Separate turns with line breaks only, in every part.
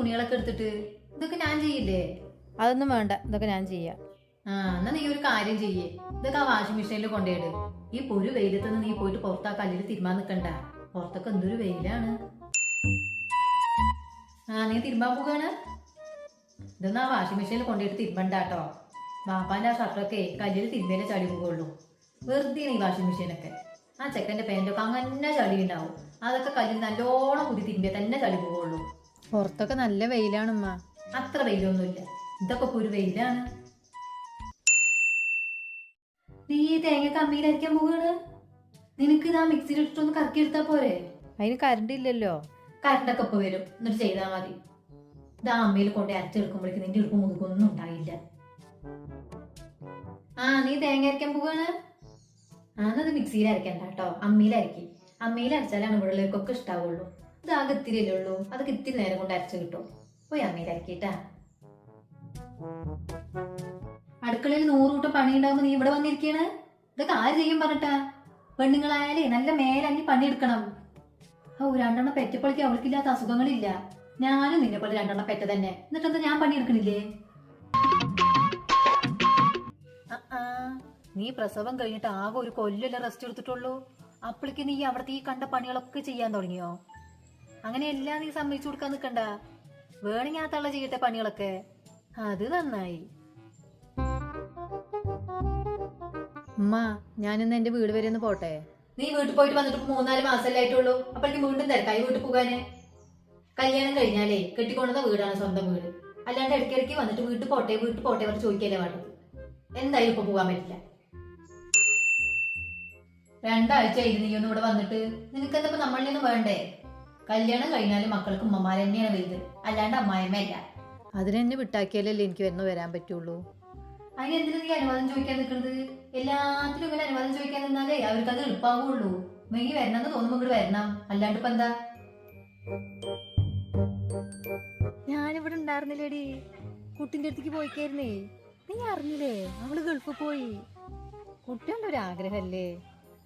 തുണികളൊക്കെ എടുത്തിട്ട് ഇതൊക്കെ ഞാൻ ചെയ്യില്ലേ?
അതൊന്നും വേണ്ട ഇതൊക്കെ ഞാൻ ചെയ്യാം.
ആ എന്നാ നീ ഒരു കാര്യം ചെയ്യേ. ഇതൊക്കെ ആ വാഷിംഗ് മെഷീനിൽ കൊണ്ടുപോയിട് ഈ പൊരു വെയിലത്ത് നിന്ന് നീ പോയിട്ട് പുറത്ത് ആ കല്ലിൽ തിരുമാൻ നിൽക്കണ്ട പുറത്തൊക്കെ എന്തൊരു വെയിലാണ്. ആ നീ തിരുമ്പാൻ പോകാണ് ഇതൊന്നും ആ വാഷിംഗ് മെഷീനിൽ കൊണ്ടുപോയിട്ട് തിരുമ്പണ്ട കേട്ടോ. ബാപ്പാന്റെ ആ ഷർട്ടൊക്കെ കല്ലിൽ തിരുമ്പേലെ ചളി പോകുള്ളൂ വെറുതെ ഈ വാഷിംഗ് മെഷീനൊക്കെ. ആ ചെക്കന്റെ പാന്റൊക്കെ അങ്ങനെ ചളി ഉണ്ടാവും അതൊക്കെ കല്ലിൽ നല്ലോണം കുതി തിരുമ്പിയാൽ തന്നെ ചളി പോകുള്ളൂ
പുറത്തൊക്കെ നല്ല വെയിലാണ് ഉമ്മ.
അത്ര വെയിലൊന്നുമില്ല. ഇതൊക്കെ ഒരു വെയിലാണ്. നീ ഈ തേങ്ങ കമ്മിയിൽ അരിക്കാൻ പോവാണ് നിനക്ക് ഇതാ മിക്സിയിൽ ഇട്ടിട്ടൊന്ന് കറക്കി എടുത്താ പോരെ?
അതിന് കറണ്ട് ഇല്ലല്ലോ.
കറണ്ടൊക്കെ ഇപ്പൊ വരും. എന്നിട്ട് ചെയ്താൽ മതി. ഇതാ അമ്മയിൽ കൊണ്ട് അരച്ചെടുക്കുമ്പോഴേക്ക് നിന്റെ ഉടുപ്പ് മുതുക്കൊന്നും ഉണ്ടായില്ല. ആ നീ തേങ്ങ അരയ്ക്കാൻ പോവാണ് ആ എന്നത് മിക്സിയിൽ അരക്കണ്ട കേട്ടോ. അമ്മയിൽ അരക്കി. അമ്മയിൽ അരച്ചാലാണ് ഇവിടെയുള്ളവർക്കൊക്കെ ഇഷ്ടാവുള്ളൂ. ഇത് ആകെ ഇത്തിരിയല്ലേ ഉള്ളൂ. അതൊക്കെ ഇത്തിരി നേരം കൊണ്ട് അരച്ചു കിട്ടും. പോയി അമ്മയിൽ അടുക്കളയിൽ നൂറ് കൂട്ടം പണി ഉണ്ടാവുമ്പോ നീ ഇവിടെ വന്നിരിക്കണ് ഇതൊക്കെ ആര് ചെയ്യും പറഞ്ഞിട്ടാ? പെണ്ണുങ്ങളായാലേ നല്ല മേലങ്ങി പണിയെടുക്കണം. ഓ രണ്ടെണ്ണം പെറ്റപ്പളിക്ക് അവൾക്കില്ലാത്ത അസുഖങ്ങളില്ല. ഞാനും നിന്നെ പോലെ രണ്ടെണ്ണം പെറ്റ തന്നെ. എന്നിട്ട് എന്താ ഞാൻ പണിയെടുക്കണില്ലേ? ആ, ആ, നീ പ്രസവം കഴിഞ്ഞിട്ട് ആകെ ഒരു കൊല്ലല്ലേ റെസ്റ്റ് എടുത്തിട്ടുള്ളൂ. അപ്പോഴേക്ക് നീ അവിടുത്തെ ഈ കണ്ട പണികളൊക്കെ ചെയ്യാൻ തുടങ്ങിയോ? അങ്ങനെയെല്ലാം നീ സമ്മതിച്ചു കൊടുക്കാൻ നിൽക്കണ്ട വേണമെങ്കിൽ ആ തള്ള ചെയ്യട്ടെ പണികളൊക്കെ. അത് നന്നായി.
ഉമ്മ ഞാനിന്ന് എന്റെ വീട് വരെ ഒന്ന് പോട്ടെ?
നീ വീട്ടിൽ പോയിട്ട് വന്നിട്ട് മൂന്നാൽ മാസമല്ലേ ആയിട്ടുള്ളൂ? അപ്പോഴേക്കും വീണ്ടും തിരക്കായി വീട്ടിൽ പോകാന്? കല്യാണം കഴിഞ്ഞാലേ കെട്ടിക്കൊണ്ടുന്ന വീടാണ് സ്വന്തം വീട്. അല്ലാണ്ട് ഇടയ്ക്കിടയ്ക്ക് വന്നിട്ട് വീട്ടിൽ പോട്ടെ വീട്ടിൽ പോട്ടെ പറഞ്ഞ് ചോദിക്കല്ലേ വേണ്ടത്? എന്തായാലും ഇപ്പൊ പോകാൻ പറ്റില്ല. രണ്ടാഴ്ച ആയിരുന്നു നീ ഒന്നും ഇവിടെ വന്നിട്ട് നിനക്കെന്താ നമ്മളിൽ വേണ്ടേ? കല്യാണം കഴിഞ്ഞാലും മക്കൾക്ക് ഉമ്മമാരെ തന്നെയാണ് വലുത്. അല്ലാണ്ട് അമ്മായിമ്മയല്ല
അതിനെന്നെ വിട്ടാക്കിയാലല്ലേ എനിക്ക് വരുന്ന വരാൻ പറ്റുള്ളൂ?
അതിന് എന്തിനാ നീ അനുവാദം ചോദിക്കാൻ നിൽക്കുന്നത്? എല്ലാത്തിനും ഇങ്ങനെ അനുവാദം ചോദിക്കാൻ നിന്നാലേ അവർക്ക് അത് എളുപ്പമാവുള്ളൂ മെയ് വരണമെന്ന് തോന്നുമ്പോ ഇങ്ങോട്ട് വരണം. അല്ലാണ്ട് ഇപ്പൊ എന്താ?
ഞാനിവിടെ ഉണ്ടായിരുന്നില്ലേടി. കുട്ടിന്റെ അടുത്തേക്ക് പോയിക്കായിരുന്നേ. നീ അറിഞ്ഞില്ലേ? അവൾ ഗൾഫ് പോയി. കുട്ടികളുടെ ഒരു ആഗ്രഹല്ലേ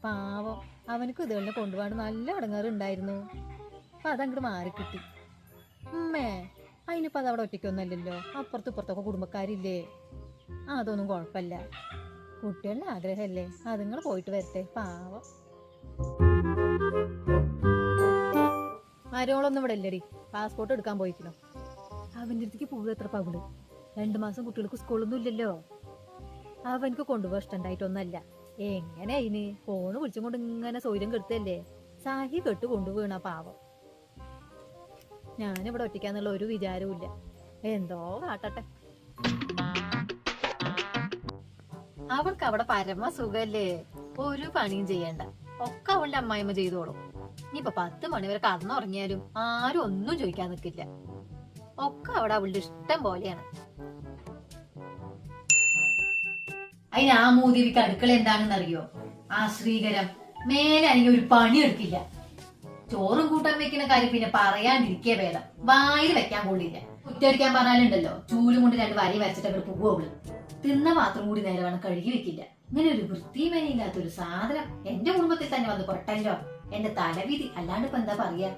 പാവം. അവനക്ക് ഇതുകൊണ്ട് കൊണ്ടുപോകാൻ നല്ല അടങ്ങാറുണ്ടായിരുന്നു. അപ്പൊ അതങ്ങോട്ട് മാറിക്കിട്ടി. ഉമ്മേ അതിനിപ്പോ അത് അവിടെ ഒറ്റയ്ക്കൊന്നല്ലല്ലോ അപ്പുറത്തും ഇപ്പുറത്തൊക്കെ കുടുംബക്കാരില്ലേ? ആ അതൊന്നും കുഴപ്പമില്ല. കുട്ടികളുടെ ആഗ്രഹമല്ലേ? അതുങ്ങൾ പോയിട്ട് വരട്ടെ പാവം. ആരോളൊന്നും ഇവിടെ ഇല്ലടി. പാസ്പോർട്ട് എടുക്കാൻ പോയിക്കണോ. അവന്റെ അടുത്തേക്ക് പോകുക എത്ര പൗണ്ട് രണ്ട് മാസം കുട്ടികൾക്ക് സ്കൂളൊന്നും ഇല്ലല്ലോ. അവനക്ക് കൊണ്ടുപോകാൻ ഇഷ്ടമുണ്ടായിട്ടൊന്നല്ല എങ്ങനെ അതിന് ഫോണ് വിളിച്ചും കൊണ്ട് ഇങ്ങനെ സൗര്യം കെടുത്തല്ലേ? സാഹി കെട്ട് കൊണ്ടുപോകണ പാവം. ഞാനിവിടെ ഒറ്റയ്ക്കാന്നുള്ള ഒരു വിചാരവും ഇല്ല എന്തോ കാട്ടട്ടെ. അവൾക്ക് അവിടെ പരമ സുഖല്ലേ ഒരു പണിയും ചെയ്യണ്ട. ഒക്കെ അവളുടെ അമ്മായിമ്മ ചെയ്തോളും. ഇനിയിപ്പൊ പത്ത് മണിവരെ കടന്നുറങ്ങിയാലും ആരും ഒന്നും ചോദിക്കാൻ നിൽക്കില്ല ഒക്കെ അവിടെ അവളുടെ ഇഷ്ടം പോലെയാണ്. അതിന് ആ മൂതിരിക്ക് അടുക്കള എന്താണെന്ന് അറിയോ ആ ശ്രീകരം മേലെ അല്ലെങ്കിൽ ഒരു പണി എടുക്കില്ല ചോറും കൂട്ടാൻ വെക്കുന്ന കാര്യം പിന്നെ പറയാണ്ടിരിക്കേ വേദം വായിൽ വെക്കാൻ കൊള്ളില്ല. കുറ്റടിക്കാൻ പറഞ്ഞാലുണ്ടല്ലോ ചൂലും കൊണ്ട് രണ്ട് വരി വരച്ചിട്ട് അവർ പോകുള്ളു തിന്ന പാത്രം കൂടി നേരെ വേണം കഴുകി വെക്കില്ല. ഇങ്ങനെ ഒരു വൃത്തിമേനയില്ലാത്ത ഒരു സാധനം എന്റെ കുടുംബത്തിൽ തന്നെ വന്ന് പൊട്ടല്ലോ എന്റെ തലവിധി അല്ലാണ്ട് ഇപ്പൊ എന്താ പറയാ?